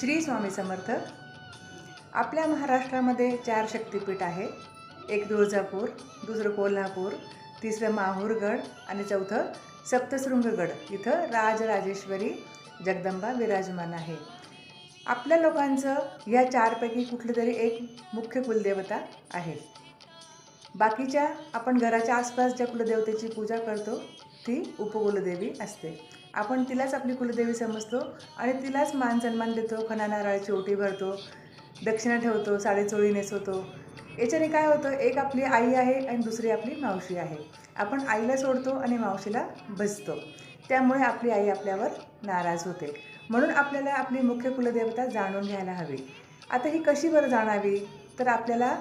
श्री स्वामी समर्थ. आपल्या महाराष्ट्रामध्ये चार शक्तिपीठ आहे. एक तुळजापूर दुसरं कोल्हापूर तिसरं माहूरगड आणि चौथं सप्तशृंगगड. इथं राजराजेश्वरी जगदंबा विराजमान आहे. आपल्या लोकांचं या चारपैकी कुठली तरी एक मुख्य कुलदेवता आहे. बाकीच्या आपण घराच्या आसपास ज्या कुलदेवतेची पूजा करतो ती उपकुलदेवी असते. आपण तिलाच आपली कुलदेवी समजतो आणि तिलाच मान सन्मान देतो खना नारळाची ओटी भरतो दक्षिणा ठेवतो साडेचोळी नेसवतो. याच्याने काय होतं एक आपली आई आहे आणि दुसरी आपली मावशी आहे. आपण आईला सोडतो आणि मावशीला भजतो त्यामुळे आपली आई आपल्यावर नाराज होते. म्हणून आपल्याला आपली मुख्य कुलदेवता जाणून घ्यायला हवी. आता ही कशी बरं जाणावी? तर आपल्याला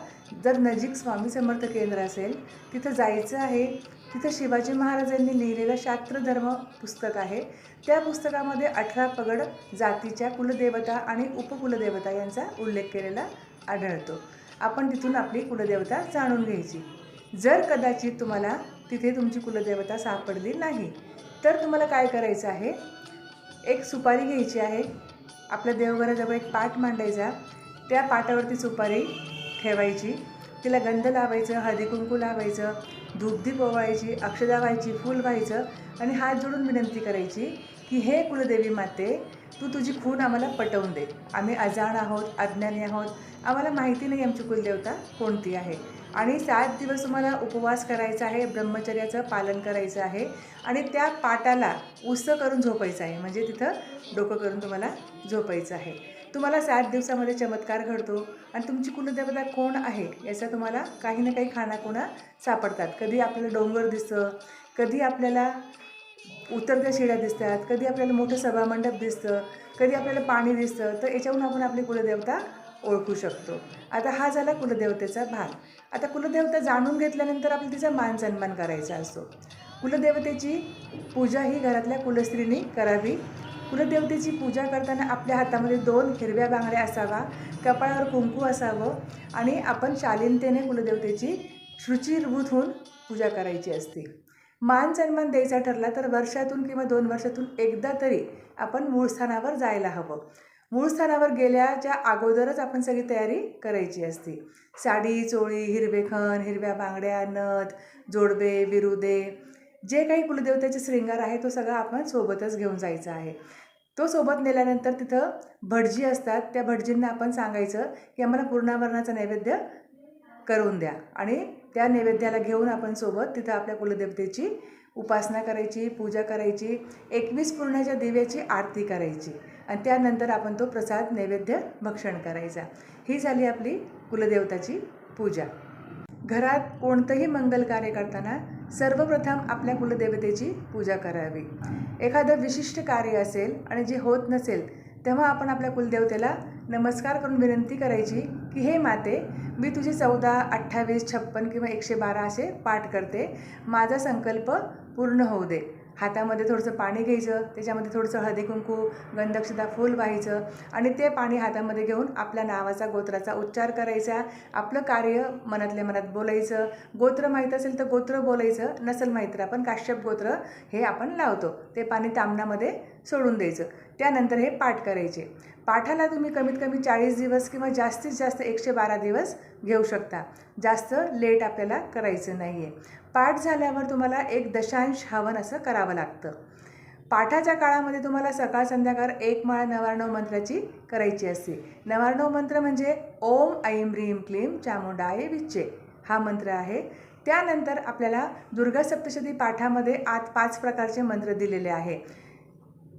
जर नजीक स्वामी समर्थ केंद्र असेल तिथं जायचं आहे तिथं शिवाजी महाराजांनी लिहिलेलं शास्त्रधर्म पुस्तक आहे. त्या पुस्तकामध्ये अठरा पगड जातीच्या कुलदेवता आणि उपकुलदेवता यांचा उल्लेख केलेला आढळतो. आपण तिथून आपली कुलदेवता जाणून घ्यायची. जर कदाचित तुम्हाला तिथे तुमची कुलदेवता सापडली नाही तर तुम्हाला काय करायचं आहे? एक सुपारी घ्यायची आहे. आपल्या देवघराजवळ एक पाठ मांडायचा. त्या पाटावरती सुपारी ठेवायची. तिला गंध लावायचं हळदी कुंकू लावायचं धूपदीप ओवायची अक्षदा व्हायची फूल व्हायचं आणि हात जोडून विनंती करायची की हे कुलदेवी माते तू तुझी खून आम्हाला पटवून दे. आम्ही अजाण आहोत अज्ञानी आहोत. आम्हाला माहिती नाही आमची कुलदेवता कोणती आहे. आणि सात दिवस तुम्हाला उपवास करायचा आहे ब्रह्मचर्याचं पालन करायचं आहे. आणि त्या पाटाला उसं करून झोपायचं आहे. म्हणजे तिथं डोकं करून तुम्हाला झोपायचं आहे. तुम्हाला सात दिवसामध्ये चमत्कार घडतो. आणि तुमची कुलदेवता कोण आहे याचा तुम्हाला काही ना काही खाणाखुणा सापडतात. कधी आपल्याला डोंगर दिसतं कधी आपल्याला उतरत्या शिड्या दिसतात. कधी आपल्याला मोठं सभामंडप दिसतं कधी आपल्याला पाणी दिसतं तर याच्यावरून आपण आपली कुलदेवता ओळखू शकतो. आता हा झाला कुलदेवतेचा भाग. आता कुलदेवता जाणून घेतल्यानंतर आपल्याला तिचा मान सन्मान करायचा असतो. कुलदेवतेची पूजा ही घरातल्या कुलस्त्रीनी करावी. कुलदेवतेची पूजा करताना आपल्या हातामध्ये दोन हिरव्या बांगड्या असावा कपाळावर कुंकू असावं आणि आपण शालीनतेने कुलदेवतेची शुचिरभूत होऊन पूजा करायची असते. मान सन्मान द्यायचा ठरला तर वर्षातून किंवा दोन वर्षातून एकदा तरी आपण मूळ स्थानावर जायला हवं. मूळ स्थानावर गेल्याच्या अगोदरच आपण सगळी तयारी करायची असते. साडी चोळी हिरवेखण हिरव्या बांगड्या नथ जोडबे विरुदे जे काही कुलदेवतेचे श्रृंगार आहे तो सगळा आपण सोबतच घेऊन जायचा आहे. तो सोबत नेल्यानंतर तिथं भटजी असतात. त्या भटजींना आपण सांगायचं की आम्हाला पूर्णावरणाचा नैवेद्य करून द्या आणि त्या नैवेद्याला घेऊन आपण सोबत तिथं आपल्या कुलदेवतेची उपासना करायची पूजा करायची एकवीस पूर्णाच्या दिव्याची आरती करायची आणि त्यानंतर आपण तो प्रसाद नैवेद्य भक्षण करायचा. ही झाली आपली कुलदेवताची पूजा. घरात कोणतंही मंगल कार्य करताना सर्वप्रथम आपल्या कुलदेवतेची पूजा करावी. एखादं विशिष्ट कार्य असेल आणि जे होत नसेल तेव्हा आपण आपल्या कुलदेवतेला नमस्कार करून विनंती करायची की हे माते मी तुझे चौदा अठ्ठावीस छप्पन किंवा एकशे बारा असे पाठ करते. माझा संकल्प पूर्ण होऊ दे. हातामध्ये थोडंसं पाणी घ्यायचं त्याच्यामध्ये थोडंसं हळदी कुंकू गंधक्षता फूल व्हायचं आणि ते पाणी हातामध्ये घेऊन आपल्या नावाचा गोत्राचा उच्चार करायचा. आपलं कार्य मनातल्या मनात बोलायचं. गोत्र माहीत असेल तर गोत्र बोलायचं नसेल माहीत तर आपण काश्यप गोत्र हे आपण लावतो. ते पाणी तामणामध्ये सोडून द्यायचं. त्यानंतर हे पाठ करायचे. पाठाला तुम्ही कमीत कमी चाळीस दिवस किंवा जास्तीत जास्त एकशे बारा दिवस घेऊ शकता. जास्त लेट आपल्याला करायचं नाही आहे पाठ झाल्यावर तुम्हाला एक दशांश हवन असं करावं लागतं. पाठाच्या काळामध्ये तुम्हाला सकाळ संध्याकाळ एक माळ नवार्णव मंत्राची करायची असते. नवार्णव मंत्र म्हणजे ओम ऐं ह्रीम क्लीं चामुंडाय विच्चे. हा मंत्र आहे. त्यानंतर आपल्याला दुर्गा सप्तशती पाठामध्ये आत पाच प्रकारचे मंत्र दिलेले आहे.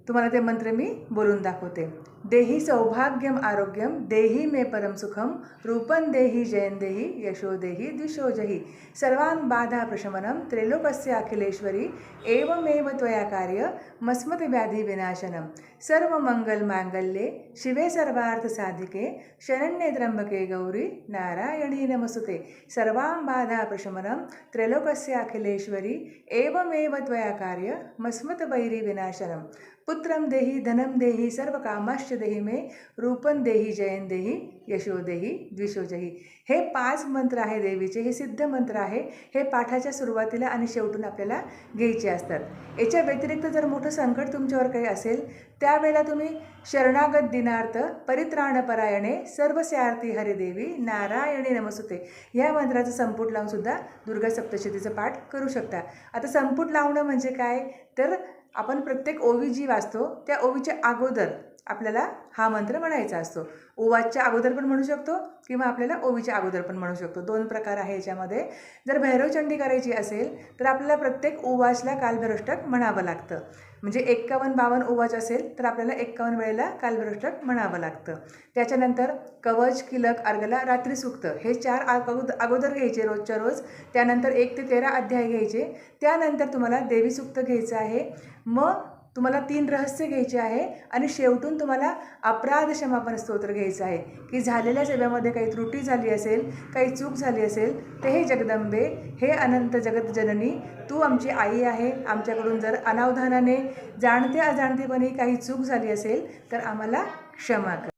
तुम्हाला ते मंत्र मी बोलून दाखवते. देही सौभाग्यम आरोग्यम, देहि मे परम सुखम रूपन देही जयन देही, यशो देही द्विशोजही सर्वान बाधा प्रशमनम त्रैलोकस्य अखिलेश्वरी, एवमेव त्वया कार्य मस्मत व्याधी विनाशनम सर्व मंगल मांगल्ये शिवे सर्वार्थ साधिके शरण्ये त्र्यंबके गौरी, नारायणी नमस्तुते। सर्वां बाधा प्रशमनम त्रैलोकस्य अखिलेश्वरी, एवमेव त्वया कार्य मस्मत वैरी विनाशनम पुत्रम देही धनम देही सर्व कामाश्च देही मे रूपन देही जयन देही यशो देही द्विशोजही हे पाच मंत्र आहे देवीचे हे सिद्ध मंत्र आहे हे पाठाच्या सुरुवातीला आणि शेवटून आपल्याला घ्यायचे असतात. याच्या व्यतिरिक्त जर मोठं संकट तुमच्यावर काही असेल त्यावेळेला तुम्ही शरणागत दिनार्थ परित्राणपरायणे सर्व स्यार्थी हरिदेवी नारायणी नमस्ते या मंत्राचं संपुट लावून सुद्धा दुर्गा सप्तशतीचं पाठ करू शकता. आता संपुट लावणं म्हणजे काय? तर आपण प्रत्येक ओवी जी वाचतो त्या ओवीच्या अगोदर आपल्याला हा मंत्र म्हणायचा असतो. ओवाच्या अगोदर पण म्हणू शकतो किंवा आपल्याला ओवीच्या अगोदर पण म्हणू शकतो. दोन प्रकार आहे याच्यामध्ये. जर भैरवचंडी करायची असेल तर आपल्याला प्रत्येक ओवाचला कालभैरष्टक म्हणावं लागतं. म्हणजे एक्कावन्न बावन्न ओवाच असेल तर आपल्याला एक्कावन्न वेळेला कालभरोष्टक म्हणावं लागतं. त्याच्यानंतर कवच किलक अर्गला रात्री सुक्त हे चार अगोदर अगोदर घ्यायचे रोजच्या रोज. त्यानंतर एक ते तेरा अध्याय घ्यायचे. त्यानंतर तुम्हाला देवी सुक्त घ्यायचं आहे. मग तुम्हाला तीन रहस्य घ्यायचे आहे आणि शेवटून तुम्हाला अपराध क्षमापन स्तोत्र घ्यायचं आहे. की झालेल्या सेव्यामध्ये काही त्रुटी झाली असेल काही चूक झाली असेल ते हे जगदंबे हे अनंत जगत जननी तू आमची आई आहे आमच्याकडून जर अनावधानाने जाणते अजाणतेपणे काही चूक झाली असेल तर आम्हाला क्षमा कर.